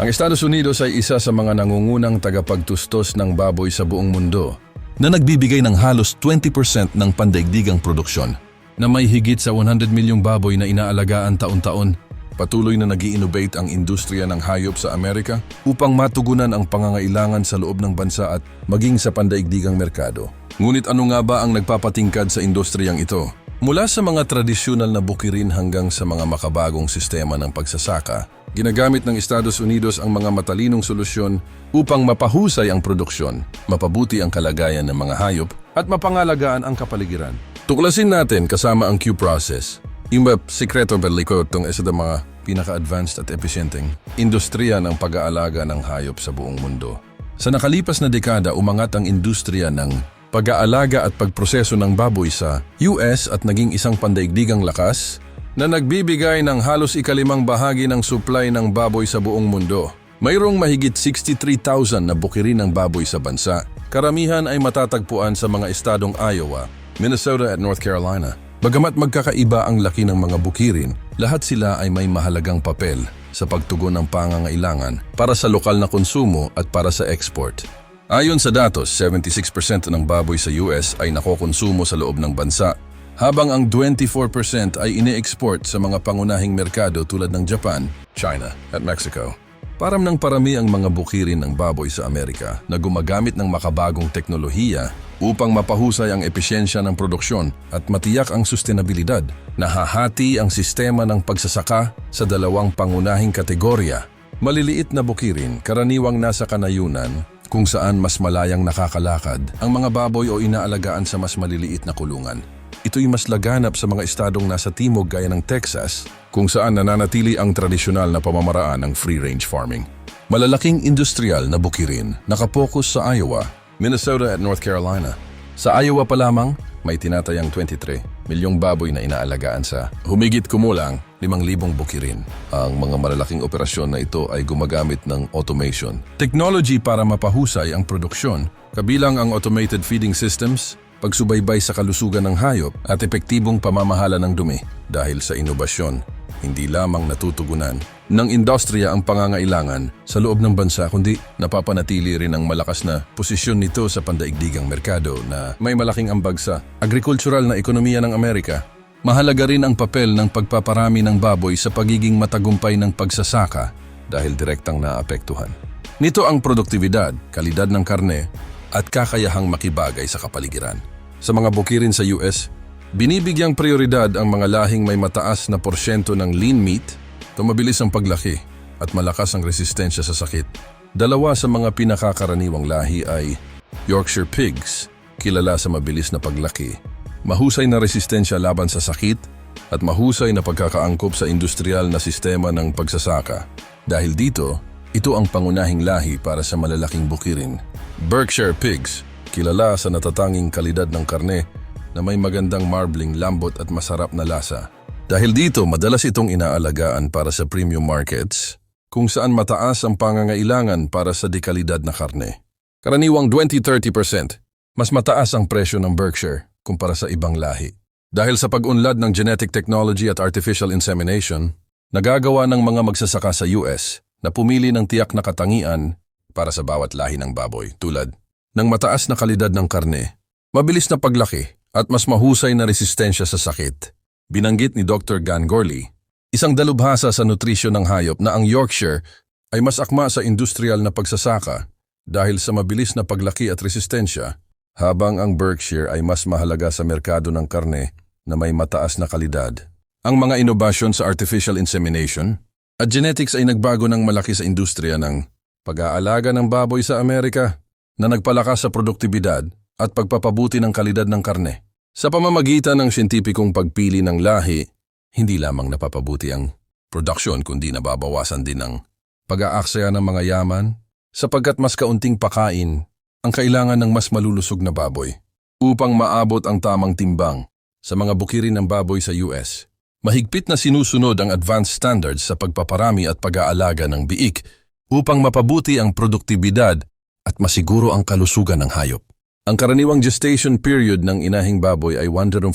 Ang Estados Unidos ay isa sa mga nangungunang tagapagtustos ng baboy sa buong mundo na nagbibigay ng halos 20% ng pandaigdigang produksyon na may higit sa 100 milyong baboy na inaalagaan taon-taon. Patuloy na nag innovate ang industriya ng hayop sa Amerika upang matugunan ang pangangailangan sa loob ng bansa at maging sa pandaigdigang merkado. Ngunit ano nga ba ang nagpapatingkad sa industriyang ito? Mula sa mga tradisyonal na bukirin hanggang sa mga makabagong sistema ng pagsasaka, ginagamit ng Estados Unidos ang mga matalinong solusyon upang mapahusay ang produksyon, mapabuti ang kalagayan ng mga hayop at mapangalagaan ang kapaligiran. Tuklasin natin kasama ang Q process. Yung ba, sikreto beliko itong isa ng mga pinaka-advanced at epesyenteng industriya ng pag-aalaga ng hayop sa buong mundo. Sa nakalipas na dekada, umangat ang industriya ng pag-aalaga at pagproseso ng baboy sa US at naging isang pandaigdigang lakas na nagbibigay ng halos ikalimang bahagi ng supply ng baboy sa buong mundo. Mayroong mahigit 63,000 na bukirin ng baboy sa bansa. Karamihan ay matatagpuan sa mga estadong Iowa, Minnesota at North Carolina. Bagamat magkakaiba ang laki ng mga bukirin, lahat sila ay may mahalagang papel sa pagtugon ng pangangailangan para sa lokal na konsumo at para sa export. Ayon sa datos, 76% ng baboy sa US ay nakokonsumo sa loob ng bansa, habang ang 24% ay ini-export sa mga pangunahing merkado tulad ng Japan, China at Mexico. Param ng parami ang mga bukirin ng baboy sa Amerika na gumagamit ng makabagong teknolohiya upang mapahusay ang episyensya ng produksyon at matiyak ang sustenabilidad. Nahahati ang sistema ng pagsasaka sa dalawang pangunahing kategorya. Maliliit na bukirin, karaniwang nasa kanayunan, kung saan mas malayang nakakalakad ang mga baboy o inaalagaan sa mas maliliit na kulungan. Ito'y mas laganap sa mga estadong nasa timog gaya ng Texas, kung saan nananatili ang tradisyonal na pamamaraan ng free-range farming. Malalaking industrial na bukirin nakapokus sa Iowa, Minnesota at North Carolina. Sa Iowa pa lamang, may tinatayang 23 milyong baboy na inaalagaan sa humigit kumulang 5,000 bukirin. Ang mga malalaking operasyon na ito ay gumagamit ng automation. Technology para mapahusay ang produksyon, kabilang ang automated feeding systems, pagsubaybay sa kalusugan ng hayop at epektibong pamamahala ng dumi dahil sa inobasyon. Hindi lamang natutugunan ng industriya ang pangangailangan sa loob ng bansa kundi napapanatili rin ang malakas na posisyon nito sa pandaigdigang merkado na may malaking ambag sa agricultural na ekonomiya ng Amerika. Mahalaga rin ang papel ng pagpaparami ng baboy sa pagiging matagumpay ng pagsasaka dahil direktang naapektuhan. Nito ang produktibidad, kalidad ng karne at kakayahang makibagay sa kapaligiran. Sa mga bukirin sa US, binibigyang prioridad ang mga lahing may mataas na porsyento ng lean meat, tumabilis ang paglaki at malakas ang resistensya sa sakit. Dalawa sa mga pinakakaraniwang lahi ay Yorkshire Pigs, kilala sa mabilis na paglaki, mahusay na resistensya laban sa sakit at mahusay na pagkakaangkop sa industrial na sistema ng pagsasaka. Dahil dito, ito ang pangunahing lahi para sa malalaking bukirin. Berkshire Pigs, kilala sa natatanging kalidad ng karne na may magandang marbling lambot at masarap na lasa. Dahil dito, madalas itong inaalagaan para sa premium markets, kung saan mataas ang pangangailangan para sa dekalidad na karne. Karaniwang 20-30%, mas mataas ang presyo ng Berkshire kumpara sa ibang lahi. Dahil sa pag-unlad ng genetic technology at artificial insemination, nagagawa ng mga magsasaka sa US na pumili ng tiyak na katangian para sa bawat lahi ng baboy tulad ng mataas na kalidad ng karne, mabilis na paglaki at mas mahusay na resistensya sa sakit. Binanggit ni Dr. Gan Gorley, isang dalubhasa sa nutrisyon ng hayop na ang Yorkshire ay mas akma sa industrial na pagsasaka dahil sa mabilis na paglaki at resistensya, habang ang Berkshire ay mas mahalaga sa merkado ng karne na may mataas na kalidad. Ang mga inobasyon sa artificial insemination at genetics ay nagbago ng malaki sa industriya ng pag-aalaga ng baboy sa Amerika na nagpalakas sa produktibidad at pagpapabuti ng kalidad ng karne. Sa pamamagitan ng siyentipikong pagpili ng lahi, hindi lamang napapabuti ang produksyon kundi nababawasan din ang pag-aaksaya ng mga yaman sapagkat mas kaunting pakain ang kailangan ng mas malulusog na baboy upang maabot ang tamang timbang sa mga bukirin ng baboy sa US. Mahigpit na sinusunod ang advanced standards sa pagpaparami at pag-aalaga ng biik upang mapabuti ang produktibidad at masiguro ang kalusugan ng hayop. Ang karaniwang gestation period ng inahing baboy ay 114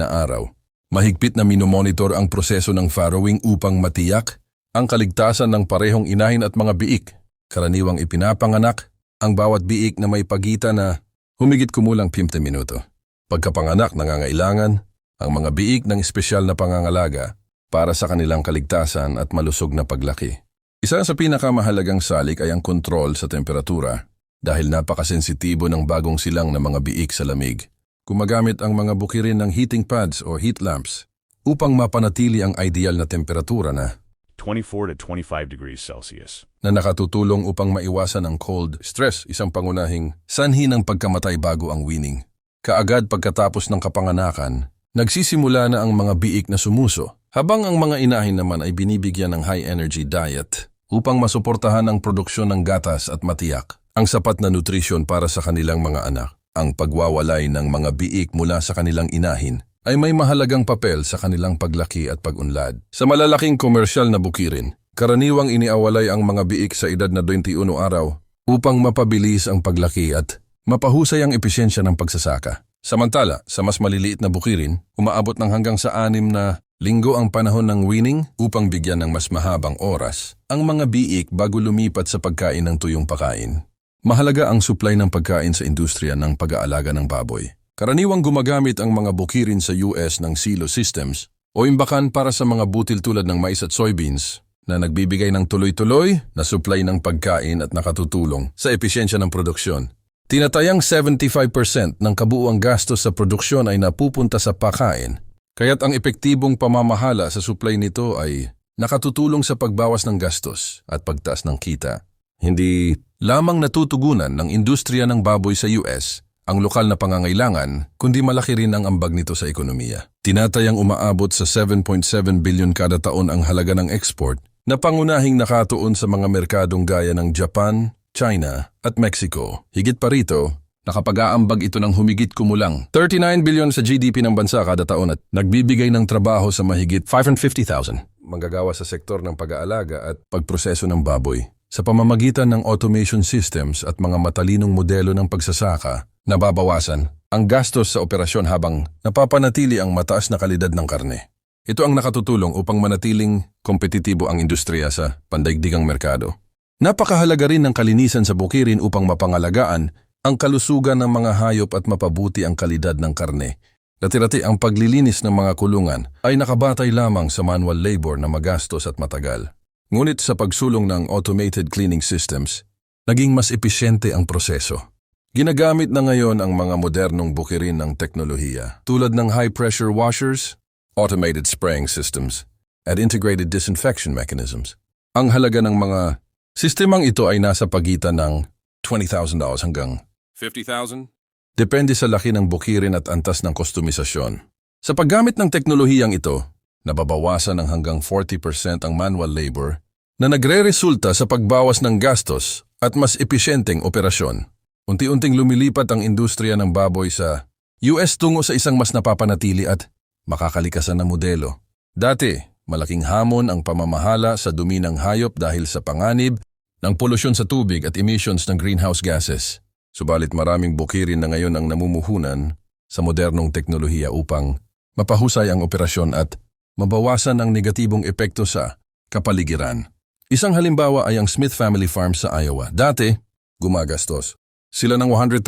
na araw. Mahigpit na minomonitor ang proseso ng farrowing upang matiyak ang kaligtasan ng parehong inahin at mga biik. Karaniwang ipinapanganak ang bawat biik na may pagitan na humigit kumulang 50 minuto. Pagkapanganak nangangailangan ang mga biik ng espesyal na pangangalaga para sa kanilang kaligtasan at malusog na paglaki. Isa sa pinakamahalagang salik ay ang kontrol sa temperatura dahil napakasensitibo ng bagong silang na mga biik sa lamig. Gumagamit ang mga bukirin ng heating pads o heat lamps upang mapanatili ang ideal na temperatura na 24 to 25 degrees Celsius. na nakatutulong upang maiwasan ang cold stress, isang pangunahing sanhi ng pagkamatay bago ang weaning. Kaagad pagkatapos ng kapanganakan, nagsisimula na ang mga biik na sumuso, habang ang mga inahin naman ay binibigyan ng high-energy diet upang masuportahan ang produksyon ng gatas at matiyak ang sapat na nutrisyon para sa kanilang mga anak. Ang pagwawalay ng mga biik mula sa kanilang inahin ay may mahalagang papel sa kanilang paglaki at pagunlad. Sa malalaking komersyal na bukirin, karaniwang iniawalay ang mga biik sa edad na 21 araw upang mapabilis ang paglaki at mapahusay ang episyensya ng pagsasaka. Samantala, sa mas maliliit na bukirin, umaabot ng hanggang sa anim na linggo ang panahon ng weaning upang bigyan ng mas mahabang oras ang mga biik bago lumipat sa pagkain ng tuyong pakain. Mahalaga ang supply ng pagkain sa industriya ng pag-aalaga ng baboy. Karaniwang gumagamit ang mga bukirin sa US ng silo systems o imbakan para sa mga butil tulad ng mais at soybeans na nagbibigay ng tuloy-tuloy na supply ng pagkain at nakatutulong sa episyensya ng produksyon. Tinatayang 75% ng kabuuang gastos sa produksyon ay napupunta sa pakain, kaya't ang epektibong pamamahala sa supply nito ay nakatutulong sa pagbawas ng gastos at pagtaas ng kita. Hindi lamang natutugunan ng industriya ng baboy sa US ang lokal na pangangailangan, kundi malaki rin ang ambag nito sa ekonomiya. Tinatayang umaabot sa 7.7 billion kada taon ang halaga ng export na pangunahing nakatuon sa mga merkadong gaya ng Japan, China at Mexico. Higit pa rito, nakapag-aambag ito ng humigit kumulang 39 billion sa GDP ng bansa kada taon at nagbibigay ng trabaho sa mahigit 550,000 manggagawa sa sektor ng pag-aalaga at pagproseso ng baboy. Sa pamamagitan ng automation systems at mga matalinong modelo ng pagsasaka, nababawasan ang gastos sa operasyon habang napapanatili ang mataas na kalidad ng karne. Ito ang nakatutulong upang manatiling kompetitibo ang industriya sa pandaigdigang merkado. Napakahalaga rin ng kalinisan sa bukirin upang mapangalagaan ang kalusugan ng mga hayop at mapabuti ang kalidad ng karne. Dati-rati ang paglilinis ng mga kulungan ay nakabatay lamang sa manual labor na magastos at matagal. Ngunit sa pagsulong ng automated cleaning systems, naging mas episyente ang proseso. Ginagamit na ngayon ang mga modernong bukirin ng teknolohiya tulad ng high-pressure washers, automated spraying systems, at integrated disinfection mechanisms. Ang halaga ng mga sistemang ito ay nasa pagitan ng $20,000 hanggang $50,000? Depende sa laki ng bukirin at antas ng kostumisasyon. Sa paggamit ng teknolohiyang ito, nababawasan ng hanggang 40% ang manual labor na nagre-resulta sa pagbawas ng gastos at mas episyenteng operasyon. Unti-unting lumilipat ang industriya ng baboy sa US tungo sa isang mas napapanatili at makakalikasan na modelo. Dati, malaking hamon ang pamamahala sa dumi ng hayop dahil sa panganib ng polusyon sa tubig at emissions ng greenhouse gases. Subalit maraming bukirin na ngayon ang namumuhunan sa modernong teknolohiya upang mapahusay ang operasyon at mabawasan ang negatibong epekto sa kapaligiran. Isang halimbawa ay ang Smith Family Farm sa Iowa. Dati, gumagastos. Sila ng $100,000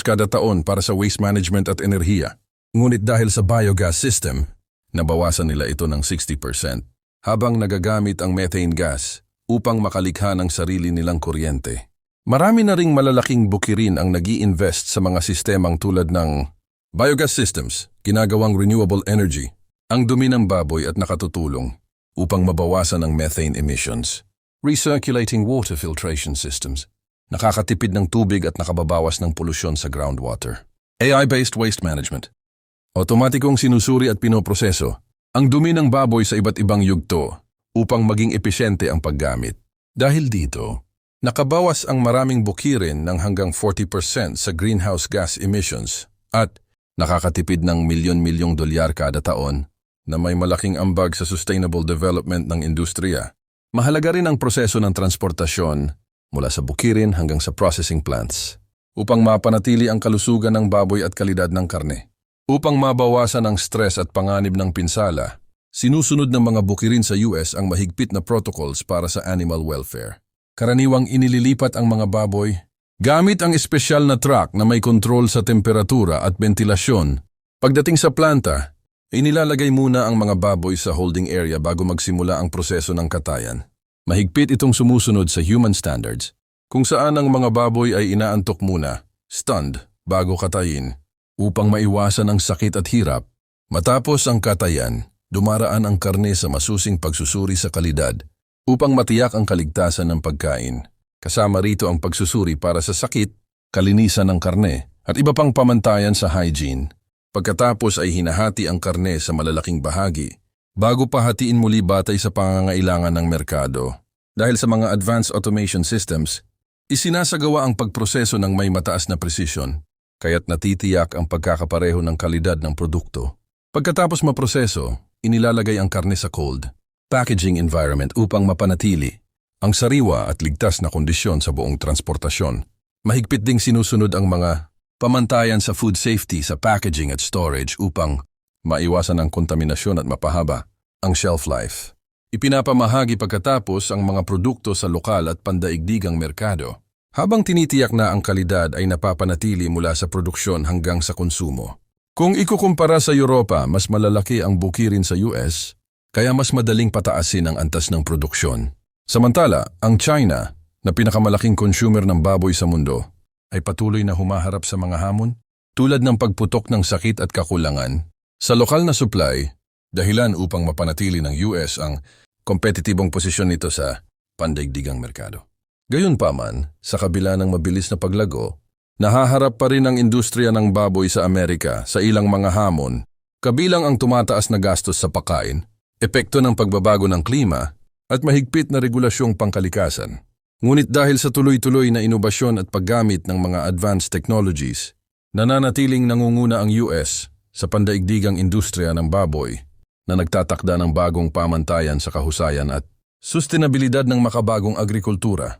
kada taon para sa waste management at enerhiya. Ngunit dahil sa biogas system, nabawasan nila ito ng 60% habang nagagamit ang methane gas upang makalikha ng sarili nilang kuryente. Marami na ring malalaking bukirin ang nag invest sa mga sistemang tulad ng biogas systems, ginagawang renewable energy, ang dumi ng baboy at nakatutulong upang mabawasan ang methane emissions. Recirculating water filtration systems, nakakatipid ng tubig at nakababawas ng polusyon sa groundwater. AI-based waste management, otomatikong sinusuri at pinoproseso ang dumi ng baboy sa iba't ibang yugto upang maging episyente ang paggamit. Dahil dito, nakabawas ang maraming bukirin ng hanggang 40% sa greenhouse gas emissions at nakakatipid ng milyon-milyong dolyar kada taon na may malaking ambag sa sustainable development ng industriya. Mahalaga rin ang proseso ng transportasyon mula sa bukirin hanggang sa processing plants upang mapanatili ang kalusugan ng baboy at kalidad ng karne. Upang mabawasan ang stress at panganib ng pinsala, sinusunod ng mga bukirin sa US ang mahigpit na protocols para sa animal welfare. Karaniwang inililipat ang mga baboy gamit ang espesyal na truck na may kontrol sa temperatura at ventilasyon. Pagdating sa planta, inilalagay muna ang mga baboy sa holding area bago magsimula ang proseso ng katayan. Mahigpit itong sumusunod sa human standards, kung saan ang mga baboy ay inaantok muna, stunned, bago katayin, upang maiwasan ang sakit at hirap. Matapos ang katayan, dumaraan ang karne sa masusing pagsusuri sa kalidad upang matiyak ang kaligtasan ng pagkain. Kasama rito ang pagsusuri para sa sakit, kalinisan ng karne, at iba pang pamantayan sa hygiene. Pagkatapos ay hinahati ang karne sa malalaking bahagi bago pa hatiin muli batay sa pangangailangan ng merkado. Dahil sa mga advanced automation systems, isinasagawa ang pagproseso ng may mataas na precision, kaya't natitiyak ang pagkakapareho ng kalidad ng produkto. Pagkatapos maproseso, inilalagay ang karne sa cold, packaging environment upang mapanatili ang sariwa at ligtas na kondisyon sa buong transportasyon. Mahigpit ding sinusunod ang mga pamantayan sa food safety sa packaging at storage upang maiwasan ang kontaminasyon at mapahaba ang shelf life. Ipinapamahagi pagkatapos ang mga produkto sa lokal at pandaigdigang merkado. Habang tinitiyak na ang kalidad ay napapanatili mula sa produksyon hanggang sa konsumo. Kung ikukumpara sa Europa, mas malalaki ang bukirin sa US, kaya mas madaling pataasin ang antas ng produksyon. Samantala, ang China, na pinakamalaking consumer ng baboy sa mundo, ay patuloy na humaharap sa mga hamon tulad ng pagputok ng sakit at kakulangan. Sa lokal na supply, dahilan upang mapanatili ng US ang kompetitibong posisyon nito sa pandaigdigang merkado. Gayunpaman, sa kabila ng mabilis na paglago, nahaharap pa rin ang industriya ng baboy sa Amerika sa ilang mga hamon, kabilang ang tumataas na gastos sa pagkain, epekto ng pagbabago ng klima, at mahigpit na regulasyong pangkalikasan. Ngunit dahil sa tuloy-tuloy na inobasyon at paggamit ng mga advanced technologies, nananatiling nangunguna ang US sa pandaigdigang industriya ng baboy na nagtatakda ng bagong pamantayan sa kahusayan at sustenabilidad ng makabagong agrikultura.